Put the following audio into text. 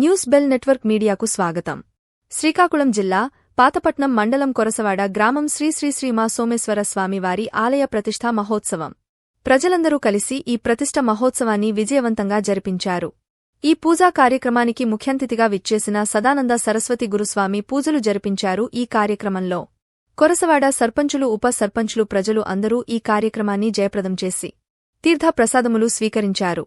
News bell network మీడియాకు స్వాగతం. శ్రీకాకుళం జిల్లా పాతపట్నం మండలం కొరసవాడ గ్రామం శ్రీ శ్రీ శ్రీమా సోమేశ్వర స్వామివారి ఆలయ ప్రతిష్ఠా మహోత్సవం. ప్రజలందరూ కలిసి ఈ ప్రతిష్ఠ మహోత్సవాన్ని విజయవంతంగా జరిపించారు. ఈ పూజా కార్యక్రమానికి ముఖ్యంతిథిగా విచ్చేసిన సదానంద సరస్వతి గురుస్వామి పూజలు జరిపించారు ఈ కార్యక్రమంలో. కొరసవాడ సర్పంచులు ఉప సర్పంచులు ప్రజలు అందరూ ఈ కార్యక్రమాన్ని జయప్రదం చేసి తీర్థప్రసాదములు స్వీకరించారు.